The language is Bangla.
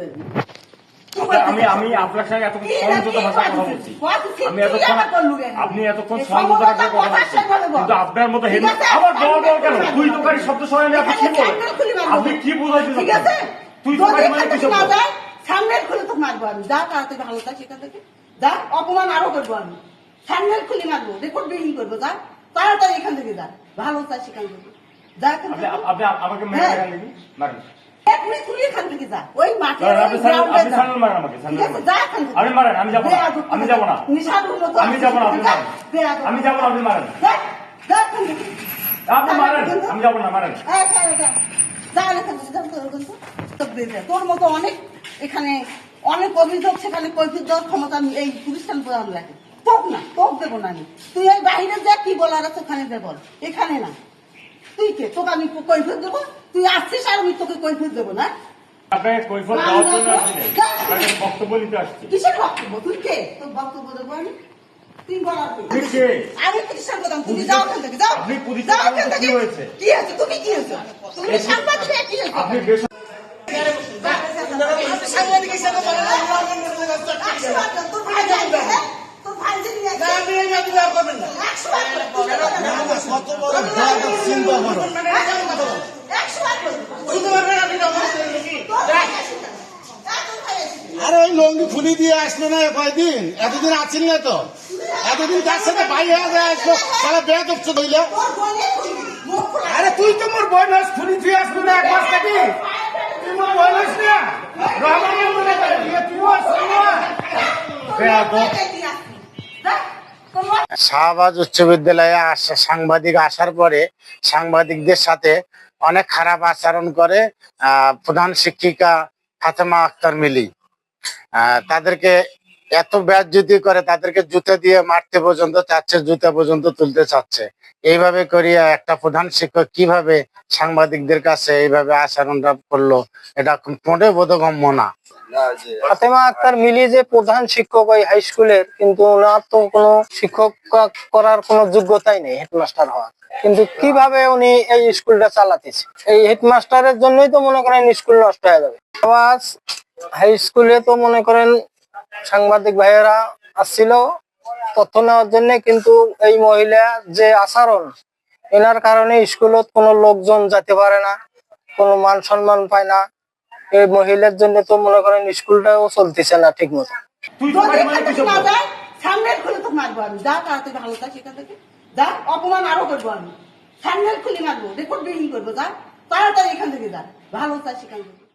যাবি আমি আমি আপনার সঙ্গে এতক্ষণ সংযত ভাষায় কথা বলছি। আমি এতক্ষণ আপনি এতক্ষণ সংযত ভাষায় কথা বলছি কিন্তু আপনার মতো হেড আবার বল বল কেন তুই তোকারি শব্দ শোনেন আপনি কি বলেন? আপনি কি বোঝাইছেন ঠিক তুই যদি মানে সামনের খুলে তোকে মারবো আমি। যা তাড়াতাড়ি ভালো সেখান থেকে। যা অপমান আরও করব আমি। সামনের খুলে মারবো রেকর্ড বিহীন করব? যা তাড়াতাড়ি এখান থেকে যা। ভালো থাক সেখান থেকে। যা আপনি আমাকে মারেন। তুই এখান থেকে যা ওই মাঠে আপনি যা। মারেন আমাকে, মারেন। যা এখান থেকে। আপনি মারেন, আমি যাব না। আমি। যাব না। মতো আমি যাব না, আপনি মারেন। আমি যাব না, আপনি মারেন। যা, যা এখান থেকে। আপনি মারেন আমি যাব না মারেন এই, যা, যা। যা এখান থেকে, যা, যা, যা, যা। তোর মতো অনেক এখানে অনেক অভিযোগ সেখানে কৈফিয়ত দেওয়ার ক্ষমতা আমি এই প্রতিষ্ঠান প্রধান রাখে তোক না তোক দেবো না আমি তুই ওই বাইরে যা কি বলার আছে ওখানে দে বল এখানে না তুই কে? তোকে আমি কৈফিয়ত দেবো? তুই আসছিস আর আমি তোকে কৈফিয়ত দেবো না? আপনাকে কৈফত দেওয়ার জন্য আসছি বক্তব্য নিতে আসছি। কিসের বক্তব্য? তুই কে? তোর বক্তব্য দেবো আমি। সাংবাদিক হিসেবে তোর ভাই? তোর ভাই চিন্তা করো? আরে ওই লঙ্গি খুলি দিয়ে আসলো না কয়দিন? এতদিন আছেন না তো। এতদিন তার সাথে ভাই হয়ে যায় আসলো? তাহলে বেয়া মুখ খোলা। আরে তুই তো মোর বই নস খুলি তুই আসলো না এক মাস থাকি তুই মোর বই নস না? রহমানের মনে করে তুইও আসলো না। তোর বেয়াদব। শাহবাজ উচ্চ বিদ্যালয়ে সাংবাদিক আসার পরে সাংবাদিকদের সাথে অনেক খারাপ আচরণ করে প্রধান শিক্ষিকা ফাতেমা আক্তার মিলি। তাদেরকে এত ব্যাজ্যুতি করে তাদেরকে জুতা দিয়ে মারতে পর্যন্ত চাচ্ছে জুতা পর্যন্ত তুলতে চাচ্ছে। এইভাবে করিয়া একটা প্রধান শিক্ষক কীভাবে সাংবাদিকদের কাছে এইভাবে আচরণটা করল, এটা মোটে বোধগম্য না। আক্তার মিলি যে প্রধান শিক্ষক হাই স্কুলের কিন্তু কোনো শিক্ষক করার কোনো যোগ্যতাই নেই হেডমাস্টার হওয়ার। কিন্তু কীভাবে উনি এই স্কুলটা চালাতেছে? হেডমাস্টারের জন্যই তো মনে করেন নষ্ট হয়ে যাবে। হাই স্কুলে তো মনে করেন সাংবাদিক ভাইয়েরা আসছিল তথ্য নেওয়ার জন্য, কিন্তু এই মহিলা যে আচরণ, এনার কারণে স্কুলত কোনো লোকজন যেতে পারে না, কোনো মান সম্মান পায় না। এই মহিলার জন্য তো মনে করেন স্কুলটাও চলতেছে না ঠিক মতো মানে সামনের খুলে মারবো আমি। যা তাড়াতাড়ি ভালো থাক সেখান থেকে যা অপমান আরও করব আমি। সামনের খুলে মারবো রেকর্ড বিহীন করব যা। তাড়াতাড়ি এখান থেকে যা। ভালো থাক সেখান থেকে।